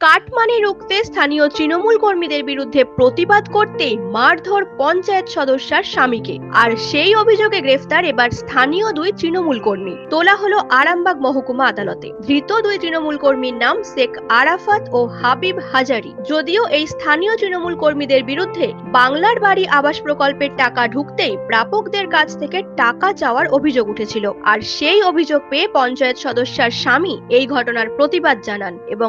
Cut money রুখতে স্থানীয় তৃণমূল কর্মীদের বিরুদ্ধে প্রতিবাদ করতে মারধর পঞ্চায়েত সদস্যার স্বামীকে। আর সেই অভিযোগে গ্রেফতার এবার স্থানীয় দুই তৃণমূল কর্মী। তোলা হলো আরামবাগ মহকুমা আদালতে। ধৃত দুই তৃণমূল কর্মীর নাম শেখ আরাফাত ও হাবিব হাজারি। যদিও এই স্থানীয় তৃণমূল কর্মীদের বিরুদ্ধে বাংলার বাড়ি আবাস প্রকল্পের টাকা ঢুকতেই প্রাপকদের কাছ থেকে টাকা চাওয়ার অভিযোগ উঠেছিল। আর সেই অভিযোগ পেয়ে পঞ্চায়েত সদস্যার স্বামী এই ঘটনার প্রতিবাদ জানান এবং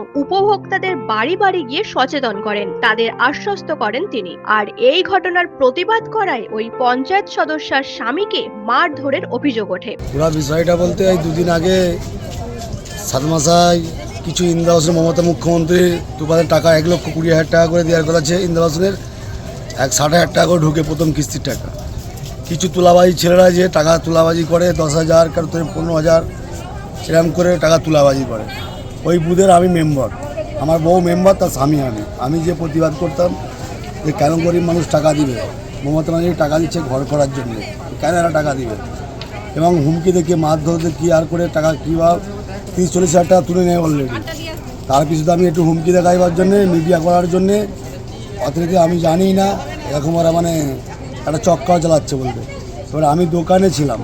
উপভোক্তাদের বাড়ি বাড়ি গিয়ে সচেতন করেন। তাদের আশ্বস্ত করেন তিনি। আর এই ঘটনার প্রতিবাদ করায় ওই পঞ্চায়েত সদস্যার স্বামীকে মারধরের অভিযোগ ওঠে। পুরো বিষয়টা বলতে এই দুদিন আগে সাতমাসায় কিছু ইন্দ্রাবাসন মমতা মুখ্যমন্ত্রী দুপাদের টাকা, এক লক্ষ কুড়ি হাজার টাকা করে দেওয়ার কথা আছে ইন্দ্রাবাসনের এক ষাট হাজার টাকা করে ঢুকে প্রথম কিস্তির টাকা। কিছু তুলাবাজি ছেলেরা যে টাকা তুলাবাজি করে, দশ হাজার, কারও পনেরো হাজার, সেরকম করে টাকা তুলাবাজি করে। ওই বুধের আমি মেম্বার। আমার বউ মেম্বার তার স্বামী আমি। আমি যে প্রতিবাদ করতাম যে কেন গরিব মানুষ টাকা দিবে? মমতা ব্যানার্জি টাকা দিচ্ছে ঘর করার জন্য। কেন এরা টাকা দিবে? এবং হুমকি দেখে মারধর দেখি আর করে টাকা কী বা তিরিশ, চল্লিশ হাজার টাকা তুলে নেয় অলরেডি তার পিছনে আমি একটু হুমকি দেখাইবার জন্যে মিডিয়া করার জন্যে। অতিরিক্ত আমি জানি না এরকম ওরা মানে একটা চক্কাও চালাচ্ছে বলতে এবার আমি দোকানে ছিলাম।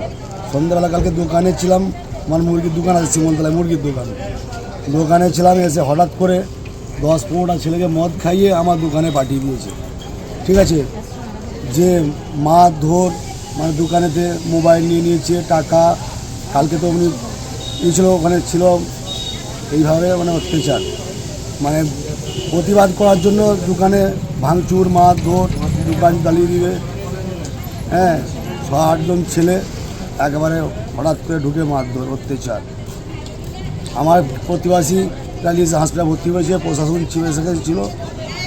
সন্ধ্যাবেলা কালকে দোকানে ছিলাম। আমার মুরগির দোকান আছে সীমন্তলায় মুরগির দোকান। দোকানে ছিলাম, এসে হঠাৎ করে দশ পনেরোটা ছেলেকে মদ খাইয়ে আমার দোকানে পাঠিয়ে দিয়েছে। ঠিক আছে? যে মা ধর মানে দোকানেতে মোবাইল নিয়ে নিয়েছে, টাকা, কালকে তো উনি ছিল, ওখানে ছিল এইভাবে মানে অত্যাচার। মানে প্রতিবাদ করার জন্য দোকানে ভাঙচুর, মার ধর, দোকান জ্বালিয়ে দিবে। হ্যাঁ ছ আটজন ছেলে একেবারে হঠাৎ করে ঢুকে মারধর অত্যাচার। আমার প্রতিবাসী চালিয়েছে হাসপাতালে ভর্তি হয়েছে, প্রশাসন ছিল এসে ছিল,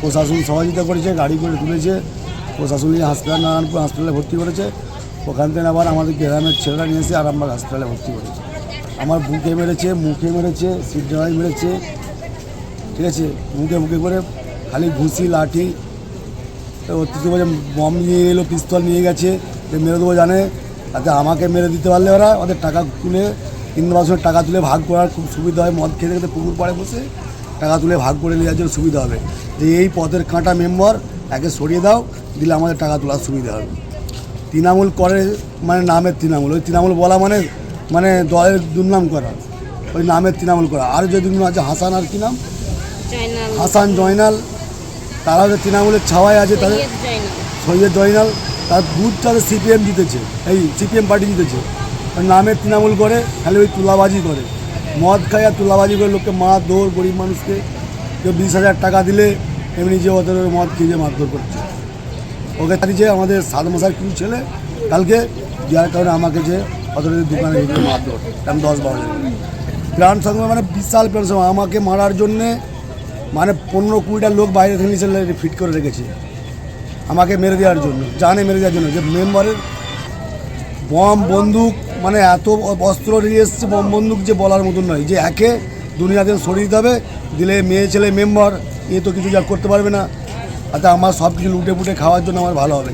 প্রশাসন সহযোগিতা করেছে, গাড়ি করে তুলেছে, প্রশাসন নিয়ে হাসপাতাল, নারায়ণপুর হাসপাতালে ভর্তি করেছে। ওখান থেকে আবার আমাদের গ্রামের ছেলেরা নিয়ে এসে আরামবাগ হাসপাতালে ভর্তি করেছে। আমার বুকে মেরেছে, মুখে মেরেছে সিদ্ধায় মেরেছে, ঠিক আছে? মুখে মুখে করে খালি ঘুষি, লাঠি অতিথি বলে বম নিয়ে এলো পিস্তল নিয়ে গেছে মেরে দেবো জানে? তাতে আমাকে মেরে দিতে পারলে ওরা, ওদের টাকা তুলে ইন্দ্রবাসনের টাকা তুলে ভাগ করার খুব সুবিধা হয়। মদ খেতে খেতে পুকুর পাড়ে বসে টাকা তুলে ভাগ করে নেওয়ার জন্য সুবিধা হবে। যে এই পদের কাঁটা মেম্বার একে সরিয়ে দাও দিলে আমাদের টাকা তোলার সুবিধা হবে। তৃণমূল করে মানে নামের তৃণমূল। ওই তৃণমূল বলা মানে মানে দলের দুর্নাম করা। ওই নামের তৃণমূল করা। আর যে দুর্নাম আছে হাসান আর কি নাম? হাসান জয়নাল। তারা যে তৃণমূলের ছাওয়ায় আছে তাদের সৈয়দ জয়নাল। তার বুথটা সিপিএম জিতেছে। এই সিপিএম পার্টি জিতেছে। নামের তৃণমূল করে, খালি ওই তুলাবাজি করে। মদ খায় আর তুলাবাজি করে লোককে মা দৌড় গরিব মানুষকে। কেউ বিশ হাজার টাকা দিলে এমনি যে ওদের মদ খেয়ে মারধর করছে। ওকে যে আমাদের সাত মাসের কিছু ছেলে, কালকে যার কারণে আমাকে যে ওদের দোকানে ঢুকে মারধর আমি দশ বারো প্রাণ সংগ্রাম মানে বিশাল প্রাণ সংগ্রাম আমাকে মারার জন্যে মানে পনেরো কুড়িটা লোক বাইরে থেকে নিচে ফিট করে রেখেছে। আমাকে মেরে দেওয়ার জন্য, জানে মেরে দেওয়ার জন্য যে মেম্বারের বম, বন্দুক মানে এত অস্ত্র নিয়ে এসছে বম বন্দুক যে বলার মতন নয়। যে একে দুনিয়াতে সরিয়ে দিতে হবে, দিলে মেয়ে ছেলে মেম্বার এ তো কিছু যা করতে পারবে না। তাতে আমার সব কিছু লুটে পুটে খাওয়ার জন্য আমার ভালো হবে।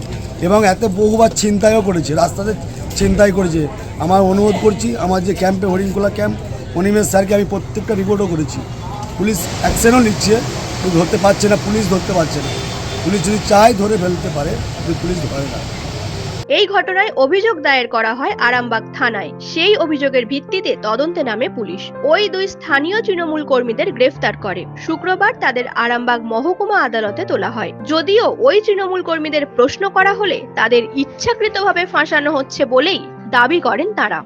এবং এত বহুবার ছিনতাইও করেছে, রাস্তাতে ছিনতাই করেছে। আমার অনুরোধ করছি, আমার যে ক্যাম্পে হরিণখোলা ক্যাম্প অনিমেষ স্যারকে আমি প্রত্যেকটা রিপোর্টও করেছি। পুলিশ অ্যাকশনও নিচ্ছে ধরতে পারছে না, পুলিশ ধরতে পারছে না। পুলিশ যদি চায় ধরে ফেলতে পারে পুলিশ ধরে না। এই ঘটনায় অভিযোগ দায়ের করা হয় আরামবাগ থানায়। সেই অভিযোগের ভিত্তিতে তদন্তে নামে পুলিশ। ওই দুই স্থানীয় তৃণমূল কর্মীদের গ্রেফতার করে। শুক্রবার তাদের আরামবাগ মহকুমা আদালতে তোলা হয়। যদিও ওই তৃণমূল কর্মীদের প্রশ্ন করা হলে তাদের ইচ্ছাকৃতভাবে ফাঁসানো হচ্ছে বলেই দাবি করেন তারা।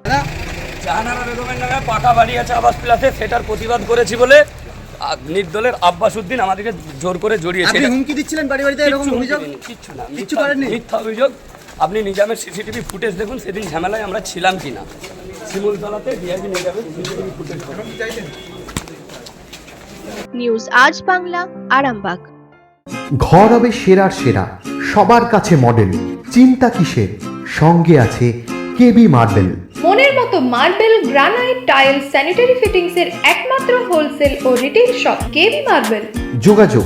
জাহানারা বেগমের নামে পাকা বাড়ি আছে আবাস প্লাসে সেটার প্রতিবাদ করেছি বলে নির্দলের আব্বাস উদ্দিন আমাদেরকে জোর করে জড়িয়েছে। হুমকি দিচ্ছিলেন বাড়ি বাড়িতে এরকম অভিযোগ? কিচ্ছু না কিচ্ছু করেননি? মিথ্যা অভিযোগ। আপনি নিজামের সিসিটিভি ফুটেজ দেখুন সেদিন ঝামেলায় আমরা ছিলাম কিনা। শিমুলতলাতে ডিআইবি নিজামের সিসিটিভি ফুটেজ নিউজ আজ বাংলা আরামবাগ। ঘর হবে সেরার সেরা সবার কাছে মডেল চিন্তা কিসের? সঙ্গে আছে কেবি মার্বেল মনের মতো marble granite tile sanitary fittings এর একমাত্র হোলসেল ও রিটেল শপ কেবি মার্বেল যোগাযোগ